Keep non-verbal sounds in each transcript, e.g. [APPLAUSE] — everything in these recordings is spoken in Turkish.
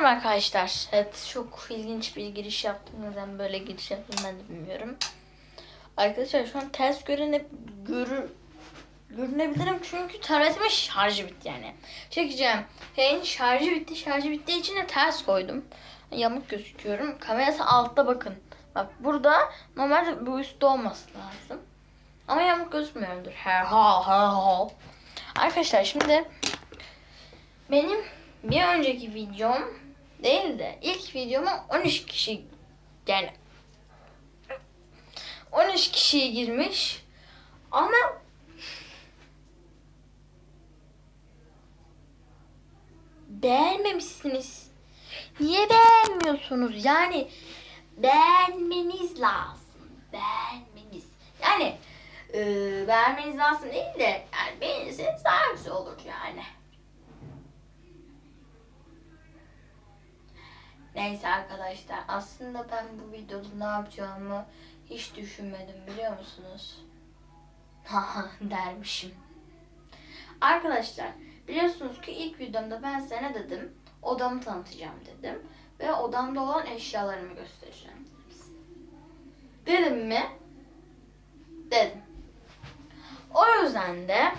Merhaba arkadaşlar. Evet çok ilginç bir giriş yaptım. Neden böyle giriş yaptım ben de bilmiyorum. Arkadaşlar şu an ters görene görü görünebilirim çünkü tabletimin şarjı bitti yani. Çekeceğim. Şeyin şarjı bitti. Şarjı bittiği için de ters koydum. Yamuk gözüküyorum. Kamerası altta bakın. Bak burada normalde bu üstte olması lazım. Ama yamuk gözükmüyordur. Herhal herhal. Arkadaşlar şimdi benim bir önceki videom değil de ilk videoma 13 kişi yani 13 kişiye girmiş ama beğenmemişsiniz. Niye beğenmiyorsunuz? Yani beğenmeniz lazım. Beğenmeniz. Yani e, beğenmeniz lazım değil de yani beğenirseniz daha güzel olur yani. Neyse arkadaşlar aslında ben bu videoda ne yapacağımı hiç düşünmedim biliyor musunuz? Haha [LAUGHS] dermişim. Arkadaşlar biliyorsunuz ki ilk videomda ben size ne dedim? Odamı tanıtacağım dedim. Ve odamda olan eşyalarımı göstereceğim dedim mi? Dedim. O yüzden de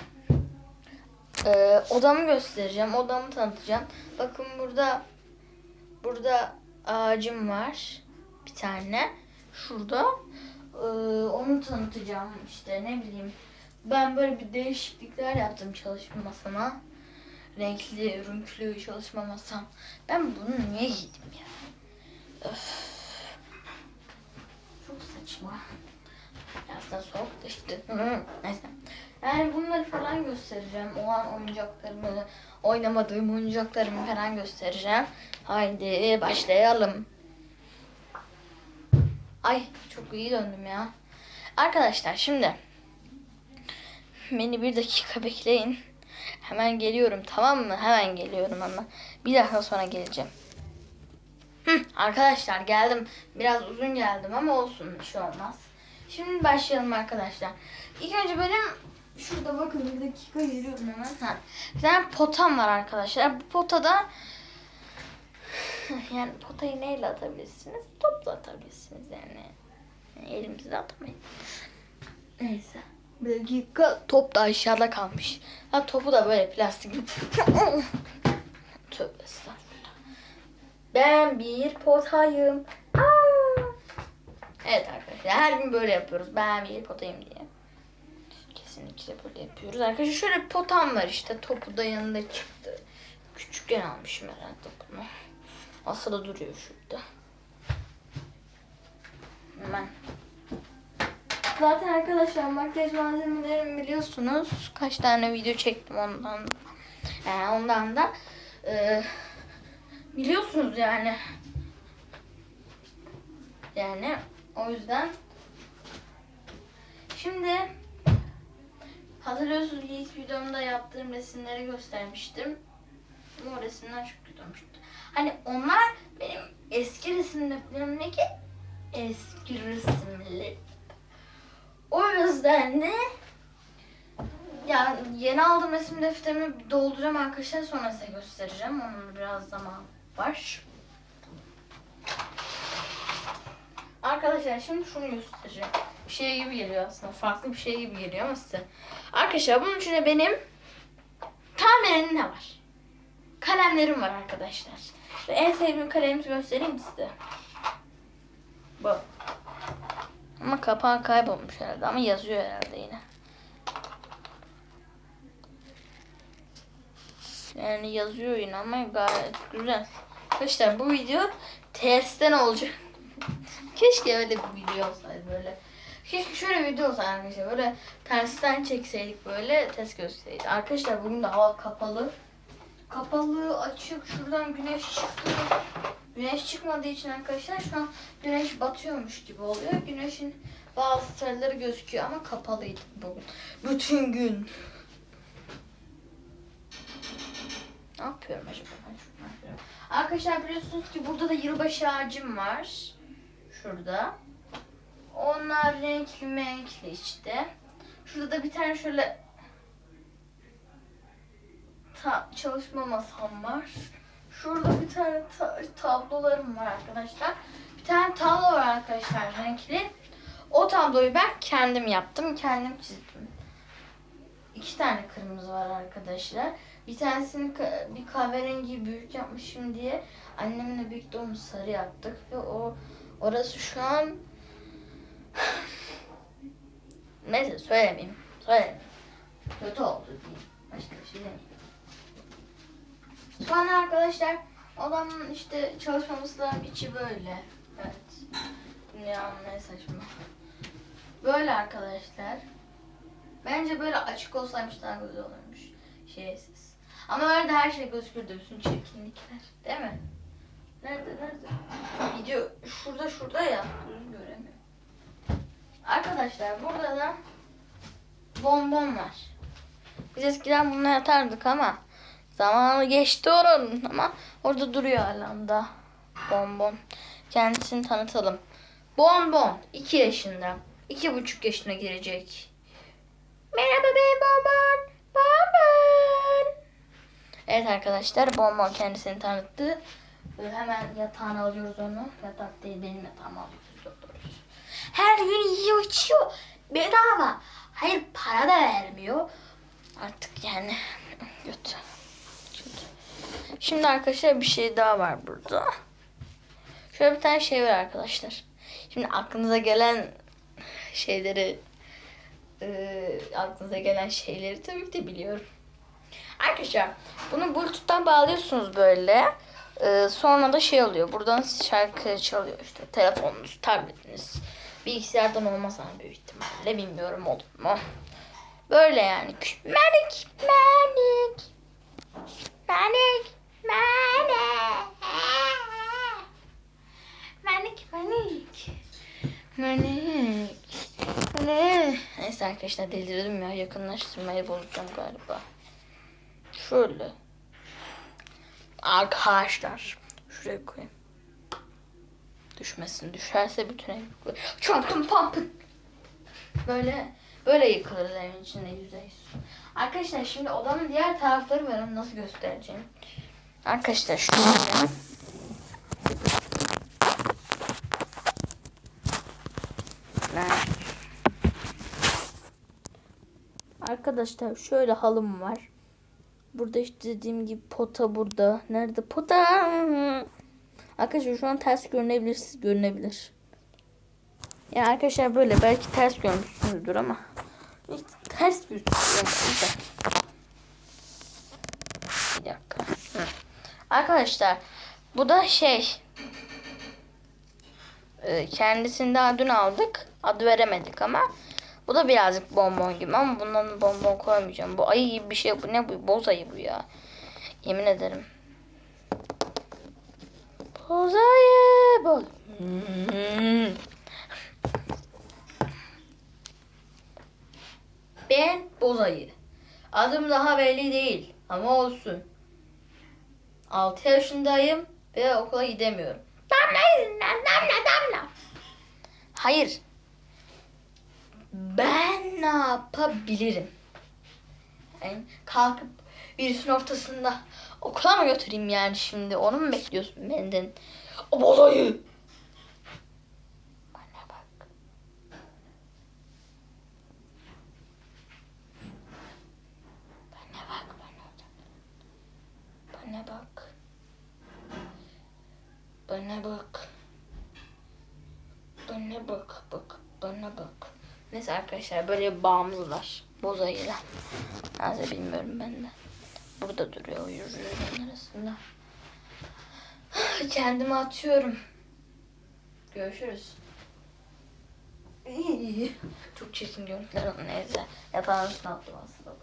e, odamı göstereceğim. Odamı tanıtacağım. Bakın burada Burada ağacım var. Bir tane. Şurada. Ee, onu tanıtacağım işte ne bileyim. Ben böyle bir değişiklikler yaptım çalışma masama. Renkli, rünklü çalışma masam. Ben bunu niye giydim ya? Öf. Çok saçma. Biraz da soğuk da işte. [LAUGHS] Neyse. Yani bunları falan göstereceğim. O an oyuncaklarımı, oynamadığım oyuncaklarımı falan göstereceğim. Haydi başlayalım. Ay çok iyi döndüm ya. Arkadaşlar şimdi beni bir dakika bekleyin. Hemen geliyorum tamam mı? Hemen geliyorum ama. Bir dakika sonra geleceğim. Arkadaşlar geldim. Biraz uzun geldim ama olsun bir şey olmaz. Şimdi başlayalım arkadaşlar. İlk önce benim şurada bakın bir dakika geliyorum hemen. Ha. Bir tane potam var arkadaşlar. Bu potada [SIGHS] yani potayı neyle atabilirsiniz? Topla atabilirsiniz yani. yani elimizle atamayın. Neyse. Bir dakika top da aşağıda kalmış. Ha topu da böyle plastik. Tövbe. Ben bir potayım. Aa! Evet arkadaşlar her gün böyle yapıyoruz. Ben bir potayım diye. Kesinlikle böyle yapıyoruz. Arkadaşlar şöyle bir potam var işte. Topu da yanında çıktı. Küçükken almışım herhalde bunu. Asılı duruyor şurada. Hemen. Zaten arkadaşlar makyaj malzemelerimi biliyorsunuz. Kaç tane video çektim ondan da. Yani ondan da. Ee, biliyorsunuz yani. Yani o yüzden. Şimdi hatırlıyorsunuz ilk videomda yaptığım resimleri göstermiştim. O resimler çok kötü olmuştu. Hani onlar benim eski resimlerimdeki eski resimlerim. O yüzden de ya yeni aldığım resim defterimi dolduracağım arkadaşlar sonra size göstereceğim. Onun biraz zaman var. Arkadaşlar şimdi şunu göstereceğim. Bir şey gibi geliyor aslında. Farklı bir şey gibi geliyor ama size. Arkadaşlar bunun içine benim tahminen ne var? Kalemlerim var arkadaşlar. Ve en sevdiğim kalemimi göstereyim size. Bu. Ama kapağı kaybolmuş herhalde ama yazıyor herhalde yine. Yani yazıyor yine ama gayet güzel. Arkadaşlar bu video tersten olacak. Keşke öyle bir video olsaydı böyle. Keşke şöyle bir video olsaydı arkadaşlar. Böyle tersten çekseydik böyle test gösterseydik. Arkadaşlar bugün de hava kapalı. Kapalı, açık. Şuradan güneş çıktı. Güneş çıkmadığı için arkadaşlar şu an güneş batıyormuş gibi oluyor. Güneşin bazı sarıları gözüküyor ama kapalıydı bugün. Bütün gün. Ne yapıyorum acaba. Arkadaşlar biliyorsunuz ki burada da yılbaşı ağacım var. Şurada. Onlar renkli renkli işte. Şurada da bir tane şöyle ta, çalışma masam var. Şurada bir tane ta- tablolarım var arkadaşlar. Bir tane tablo var arkadaşlar renkli. O tabloyu ben kendim yaptım, kendim çizdim. İki tane kırmızı var arkadaşlar. Bir tanesini bir kahverengi büyük yapmışım diye annemle birlikte onu sarı yaptık ve o orası şu an neyse söylemeyeyim. Söylemeyeyim. Kötü oldu diyeyim. Başka bir şey demeyeyim. Sonra arkadaşlar odamın işte çalışmamız lazım içi böyle. Evet. Dünyanın ne saçma. Böyle arkadaşlar. Bence böyle açık olsaymış daha güzel olurmuş. Şeysiz. Ama öyle de her şey gözükürdü. Bütün çirkinlikler. Değil mi? Nerede nerede? Video şurada şurada ya. Göremiyorum. Arkadaşlar burada da bonbon var. Biz eskiden bununla yatardık ama zamanı geçti onun ama orada duruyor hala da bonbon. Kendisini tanıtalım. Bonbon 2 yaşında. 2,5 yaşına girecek. Merhaba ben bonbon. Bonbon. Evet arkadaşlar bonbon kendisini tanıttı. Böyle hemen yatağına alıyoruz onu. Yatak değil benim yatağıma alıyoruz. Doktoruz. Her gün yiyor içiyor. Bedava. Hayır para da vermiyor. Artık yani. Kötü. Şimdi arkadaşlar bir şey daha var burada. Şöyle bir tane şey var arkadaşlar. Şimdi aklınıza gelen şeyleri e, aklınıza gelen şeyleri tabii ki de biliyorum. Arkadaşlar bunu bluetooth'tan bağlıyorsunuz böyle. E, sonra da şey oluyor. Buradan şarkı çalıyor işte. Telefonunuz, tabletiniz. Bilgisayardan olmaz ama büyük ihtimalle. Bilmiyorum olur mu? Böyle yani. Manik, manik. Manik, manik. Manik, manik. Manik. Manik. Neyse arkadaşlar delirdim ya. Yakınlaştırmayı bozacağım galiba. Şöyle. Arkadaşlar. Şuraya koyayım. Düşmesin. Düşerse bütün ev yıkılır. Çarptım pampın. Böyle böyle yıkılır evin içinde yüzde yüz. Arkadaşlar şimdi odamın diğer tarafları var. Nasıl göstereceğim? Arkadaşlar. Ben- Arkadaşlar şöyle halım var. Burada işte dediğim gibi pota burada. Nerede pota? Arkadaşlar şu an ters görünebilir, görünebilir. Yani arkadaşlar böyle belki ters görmüşsünüzdür ama ters gözüküyor. Bir dakika. Arkadaşlar bu da şey e, kendisini daha dün aldık. Adı veremedik ama bu da birazcık bonbon gibi ama bundan bonbon koymayacağım. Bu ayı gibi bir şey bu. Ne bu? Boz ayı bu ya. Yemin ederim. Boz ayı. Boz. [LAUGHS] Ben boz ayı. Adım daha belli değil ama olsun. 6 yaşındayım ve okula gidemiyorum. Damla yüzünden damla damla. Hayır. Ben ne yapabilirim? Yani kalkıp birisinin ortasında okula mı götüreyim yani şimdi? Onu mu bekliyorsun benden? O bolayı. Bana bak. Bana bak bana. Bana bak. Bana bak. Bana bak bak. Bana bak. Arkadaşlar böyle bir bağımız var. Bilmiyorum ben de. Burada duruyor o yürüyüşlerin arasında. Kendimi atıyorum. Görüşürüz. Çok çirkin görüntüler ama neyse. Üstüne attım aslında.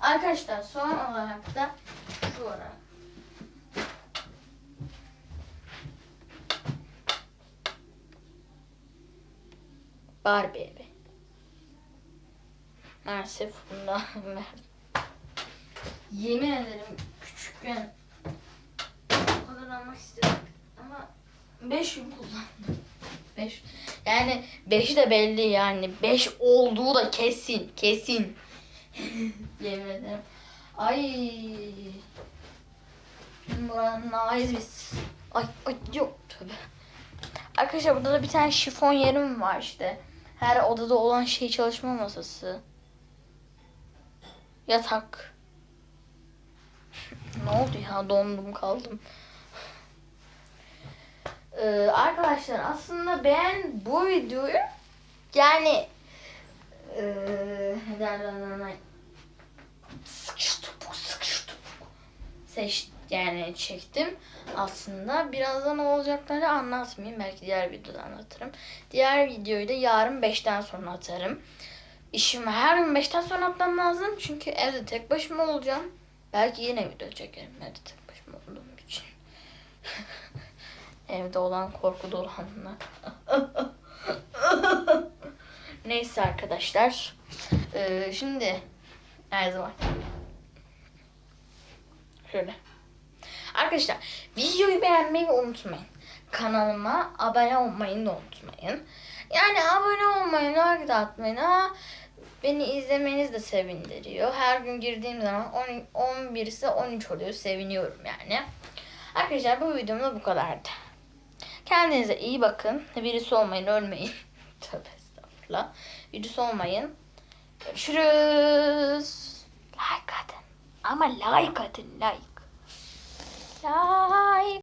Arkadaşlar son olarak da şu var. Barbie evi. Maalesef bundan verdim. Yemin ederim küçükken o kadar almak istedim ama 5 gün kullandım. 5 yani 5'i de belli yani 5 olduğu da kesin kesin. [LAUGHS] Yemin ederim. Ay Buranın aiz biz. Ay ay yok tabi. Arkadaşlar burada da bir tane şifon yerim var işte. Her odada olan şey çalışma masası. Yatak. [LAUGHS] ne oldu ya dondum kaldım. Ee, arkadaşlar aslında ben bu videoyu yani ee, ne derler? Sıkış topuk sıkış topuk seç yani çektim aslında. Birazdan olacakları anlatmayayım. Belki diğer videoda anlatırım. Diğer videoyu da yarın 5'ten sonra atarım. İşimi her gün 5'ten sonra atmam lazım. Çünkü evde tek başıma olacağım. Belki yine video çekerim evde tek başıma olduğum için. [LAUGHS] evde olan korku dolu anlar. [LAUGHS] Neyse arkadaşlar. Ee, şimdi her zaman Şöyle. Arkadaşlar videoyu beğenmeyi unutmayın. Kanalıma abone olmayı da unutmayın. Yani abone olmayı, like atmayın ama beni izlemeniz de sevindiriyor. Her gün girdiğim zaman 10, 11 ise 13 oluyor. Seviniyorum yani. Arkadaşlar bu videom da bu kadardı. Kendinize iyi bakın. Virüs olmayın, ölmeyin. [LAUGHS] Tövbe estağfurullah. Virüs olmayın. Görüşürüz. Like atın. Ama like atın like. Like.